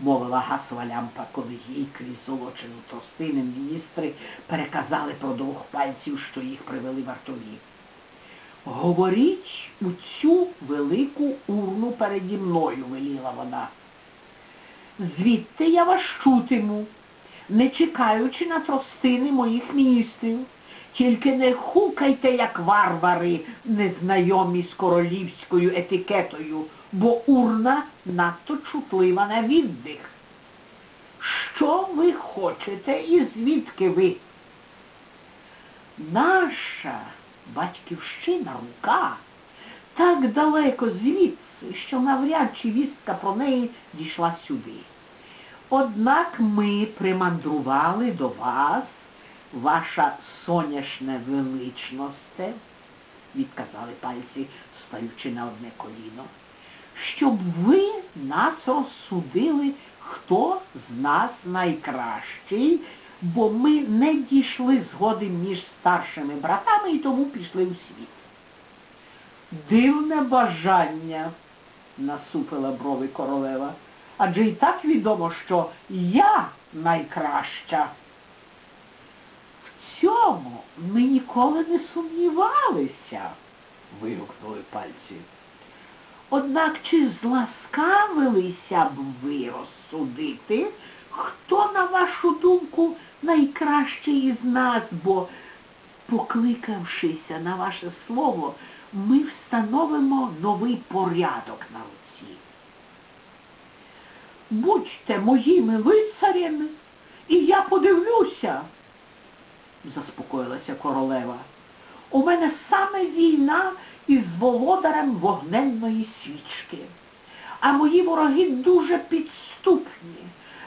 мовила гасова лямпа, коли їй крізь золочену тростини міністри переказали про двох пальців, що їх привели вартові. Говоріть у цю велику урну переді мною, веліла вона. Звідти я вас чутиму, не чекаючи на тростини моїх міністрів. Тільки не хукайте, як варвари, незнайомі з королівською етикетою, бо урна надто чутлива на віддих. Що ви хочете і звідки ви? Наша батьківщина рука так далеко звідси, що навряд чи вістка про неї дійшла сюди. Однак ми примандрували до вас, ваша соняшне величносте, відказали пальці, стаючи на одне коліно, щоб ви нас розсудили, хто з нас найкращий, бо ми не дійшли згоди між старшими братами і тому пішли у світ. Дивне бажання, насупила брови королева, адже і так відомо, що я найкраща. В цьому ми ніколи не сумнівалися, вигукнули пальці. Однак чи зласкавилися б ви розсудити, хто, на вашу думку, найкращий із нас, бо, покликавшися на ваше слово, ми встановимо новий порядок на руці. Будьте моїми лицарями, і я подивлюся, заспокоїлася королева. У мене саме війна із володарем вогненної свічки. А мої вороги дуже підступні.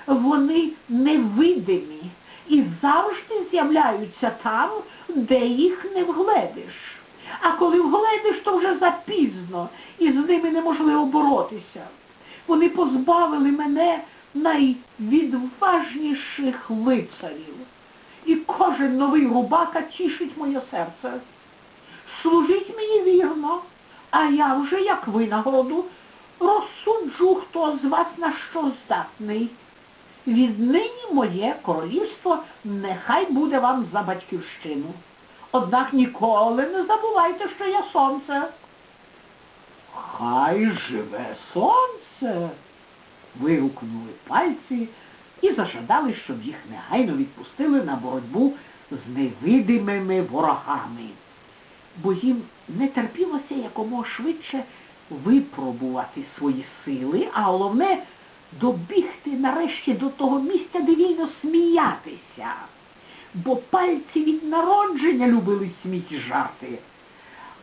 Вони невидимі і завжди з'являються там, де їх не вгледиш. А коли вгледиш, то вже запізно, і з ними неможливо боротися. Вони позбавили мене найвідважніших лицарів. І кожен новий рубака тішить моє серце. Служіть мені вірно, а я вже, як винагороду, розсуджу, хто з вас на що здатний. Віднині моє королівство нехай буде вам за батьківщину. Однак ніколи не забувайте, що я сонце. Хай живе сонце. вигукнули пальці і зажадали, щоб їх негайно відпустили на боротьбу з невидимими ворогами. Бо їм не терпілося якомога швидше випробувати свої сили, а головне добігти нарешті до того місця, де вільно сміятися. Бо пальці від народження любили сміті жарти.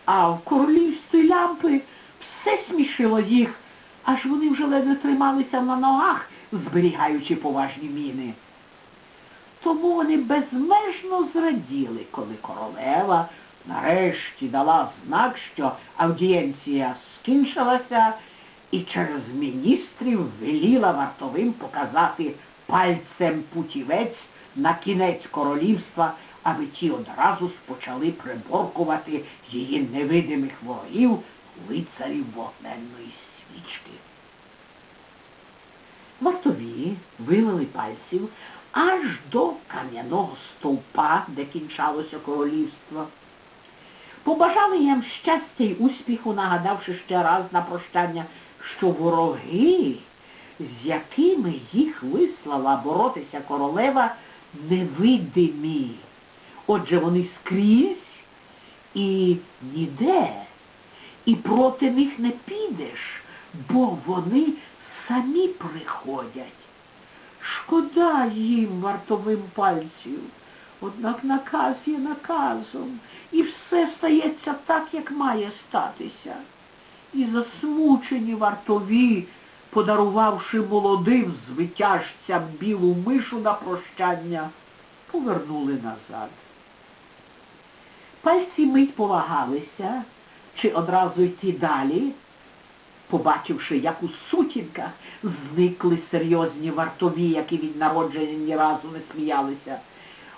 А в королівстві лямпи все смішило їх, аж вони вже ледве трималися на ногах, зберігаючи поважні міни. Тому вони безмежно зраділи, коли королева нарешті дала знак, що аудієнція скінчилася і через міністрів веліла вартовим показати пальцем путівець на кінець королівства, аби ті одразу ж почали приборкувати її невидимих ворогів, лицарів вогненної свічки. Вартові вивели пальців аж до кам'яного стовпа, де кінчалося королівство. Побажали їм щастя й успіху, нагадавши ще раз на прощання, що вороги, з якими їх вислала боротися королева, невидимі. Отже, вони скрізь і ніде, і проти них не підеш, бо вони самі приходять. Шкода їм вартовим пальців. Однак наказ є наказом, і все стається так, як має статися. І засмучені вартові, подарувавши молодим звитяжцям білу мишу на прощання, повернули назад. Пальці мить повагалися, чи одразу йти далі, побачивши, як у сутінках зникли серйозні вартові, які від народження ні разу не сміялися.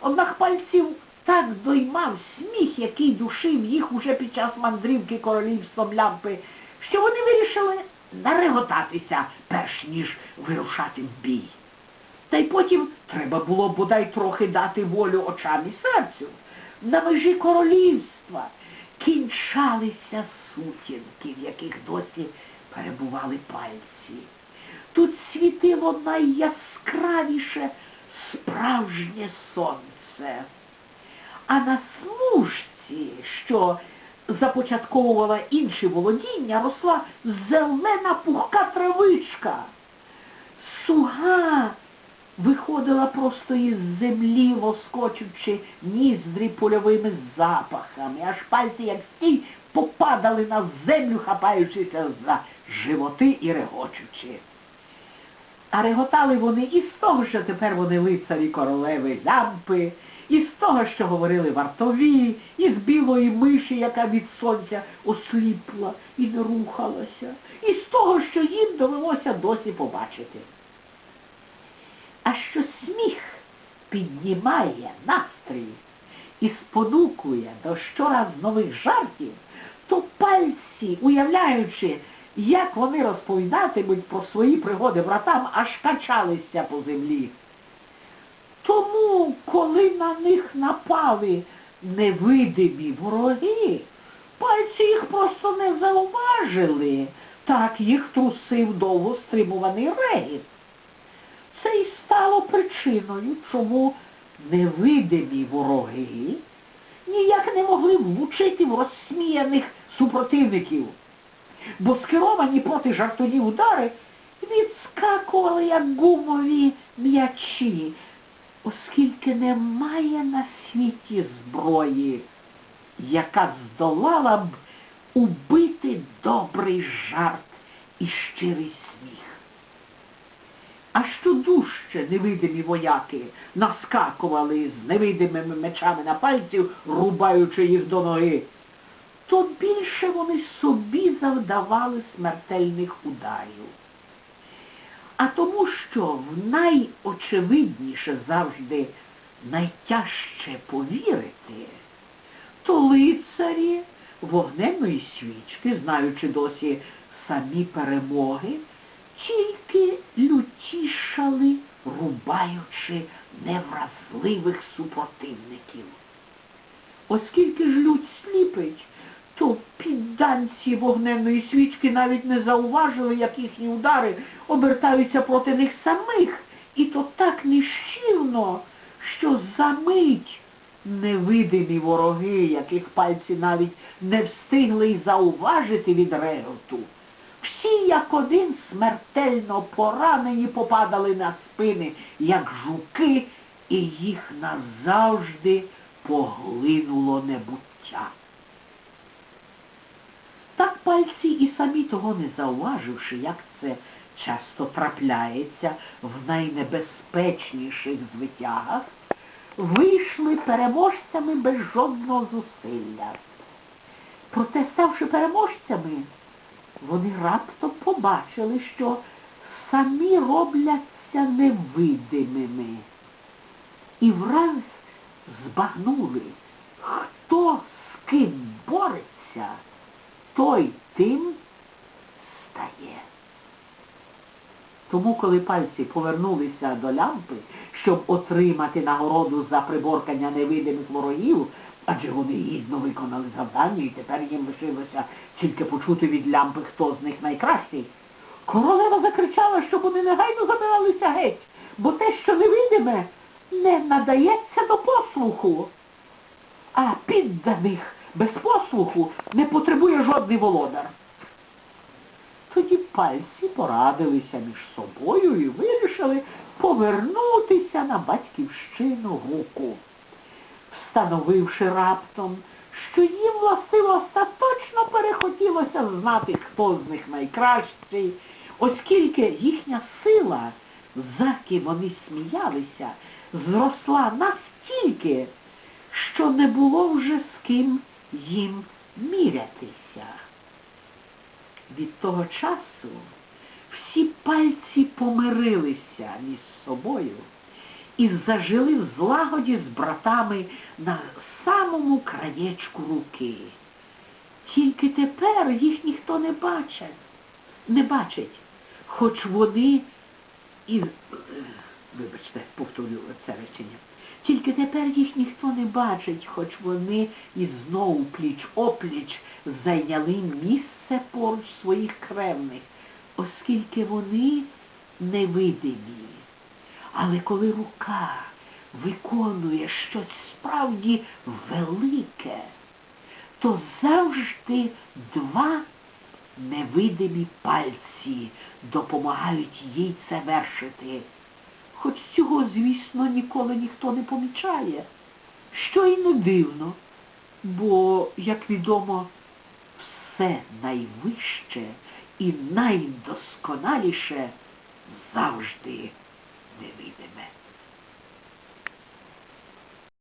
Однак пальців так доймав сміх, який душив їх уже під час мандрівки королівством лямпи, що вони вирішили нареготатися, перш ніж вирушати в бій. Та й потім треба було бодай трохи дати волю очам і серцю. На межі королівства кінчалися сутінки, в яких досі перебували пальці. Тут світило найяскравіше справжнє сонце. А на смужці, що започатковувала інші володіння, росла зелена пухка травичка. Суга виходила просто із землі, воскочучи ніздрі польовими запахами, аж пальці, як стій, попадали на землю, хапаючися за животи і регочучи. А реготали вони і з того, що тепер вони лицарі королеви лямпи, і з того, що говорили вартові, і з білої миші, яка від сонця осліпла і не рухалася, і з того, що їм довелося досі побачити. А що сміх піднімає настрій і спонукує до щораз нових жартів, то пальці, уявляючи, як вони розповідатимуть про свої пригоди братам, аж качалися по землі. Тому, коли на них напали невидимі вороги, пальці їх просто не зауважили. Так їх трусив довго стримуваний регіт. Це й стало причиною, чому невидимі вороги ніяк не могли влучити в розсміяних супротивників, бо скеровані проти жартунів удари відскакували, як гумові м'ячі, оскільки немає на світі зброї, яка здолала б убити добрий жарт і щирий сміх. А що дужче невидимі вояки наскакували з невидимими мечами на пальців, рубаючи їх до ноги, то більше вони собі завдавали смертельних ударів. А тому, що в найочевидніше завжди найтяжче повірити, то лицарі вогненної свічки, знаючи досі самі перемоги, тільки лютішали, рубаючи невразливих супротивників. Оскільки ж лють сліпить, то підданці вогненної свічки навіть не зауважили, як їхні удари обертаються проти них самих, і то так нещівно, що за мить невидимі вороги, яких пальці навіть не встигли зауважити від реготу, всі як один смертельно поранені попадали на спини, як жуки, і їх назавжди поглинуло небуття. Пальці і самі того не зауваживши, як це часто трапляється в найнебезпечніших звитягах, вийшли переможцями без жодного зусилля. Проте, ставши переможцями, вони раптом побачили, що самі робляться невидимими. І враз збагнули, хто з ким бореться, той тим стає. Тому, коли пальці повернулися до лямпи, щоб отримати нагороду за приборкання невидимих ворогів, адже вони гідно виконали завдання і тепер їм лишилося тільки почути від лямпи, хто з них найкращий, королева закричала, щоб вони негайно забиралися геть, бо те, що невидиме, не надається до послуху. А підданих без послуху не потребує жодний володар. Тоді пальці порадилися між собою і вирішили повернутися на батьківщину гуку, встановивши раптом, що їм властиво остаточно перехотілося знати, хто з них найкращий, оскільки їхня сила, за ким вони сміялися, зросла настільки, що не було вже з ким їм мірятися. Від того часу всі пальці помирилися між собою і зажили в злагоді з братами на самому краєчку руки. Тільки тепер їх ніхто не бачить. не бачать, хоч вони і, е, вибачте, повторю це речення, тільки тепер їх ніхто не бачить, хоч вони і знову пліч-опліч зайняли місце поруч своїх кревних, оскільки вони невидимі. Але коли рука виконує щось справді велике, то завжди два невидимі пальці допомагають їй це вершити. Хоч цього, звісно, ніколи ніхто не помічає. Що й не дивно, бо, як відомо, все найвище і найдосконаліше завжди невидиме.